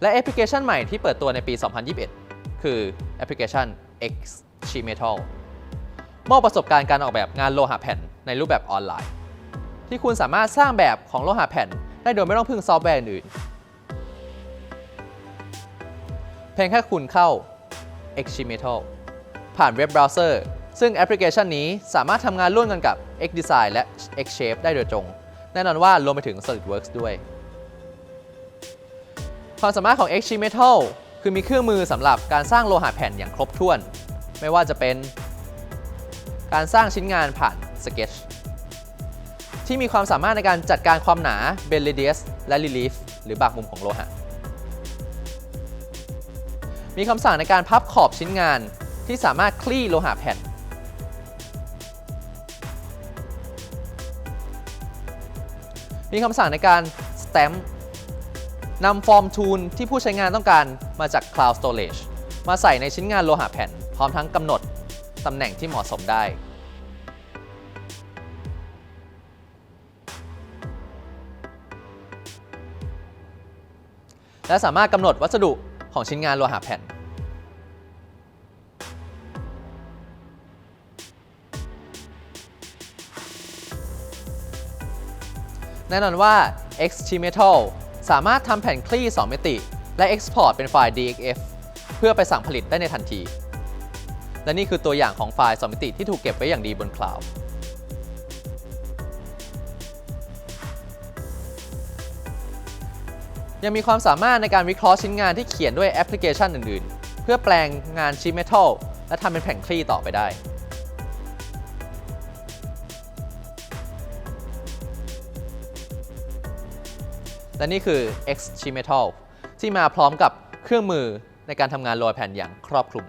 และแอปพลิเคชันใหม่ที่เปิดตัวในปี 2021 คือแอปพลิเคชัน X c h i Metal มอบประสบการณ์การออกแบบงานโลหะแผ่นในรูปแบบออนไลน์ ที่คุณสามารถสร้างแบบของโลหะแผ่น ได้โดยไม่ต้องพึ่งซอฟต์แวร์อื่น เพียงแค่คุณเข้า X c h i Metal ผ่านเว็บเบราว์เซอร์ ซึ่งแอปพลิเคชันนี้สามารถทำงานร่วมกันกับ Xdesign และ Xshape ได้โดยตรง แน่นอนว่ารวมไปถึง SolidWorks ด้วย ความสามารถของ x c h i Metal คือมีเครื่องมือสำหรับการสร้างโลหะแผ่นอย่างครบถ้วน ไม่ว่าจะเป็นการสร้างชิ้นงานผ่าน Sketch ที่มีความสามารถในการจัดการความหนา b e n radius และ Relief หรือบากมุมของโลหะ มีคำสั่งในการพับขอบชิ้นงานที่สามารถคลี่โลหะแผ่น มีคำสั่งในการ stamp นำฟอร์มทูลที่ผู้ใช้งานต้องการมาจาก Cloud Storage มาใส่ในชิ้นงานโลหะแผ่น พร้อมทั้งกำหนดตำแหน่งที่เหมาะสมได้ และสามารถกำหนดวัสดุของชิ้นงานโลหะแผ่น แน่นอนว่า X c h i Metal สามารถทำแผ่นคลี่ 2 มิติ และ Export เป็นไฟล์ DXF เพื่อไปสั่งผลิตได้ในทันที และนี่คือตัวอย่างของไฟล์ 2 มิติที่ถูกเก็บไว้อย่างดีบนคลาวด์ยังมีความสามารถในการวิเคราะห์ชิ้นงานที่เขียนด้วยแอปพลิเคชันอื่น ๆ เพื่อแปลงงานชิ้นเมทัลและทำเป็นแผ่นคลี่ต่อไปได้ และนี่คือ X c h i Metal ที่มาพร้อมกับเครื่องมือในการทำงานโรยแผ่นอย่างครอบคลุม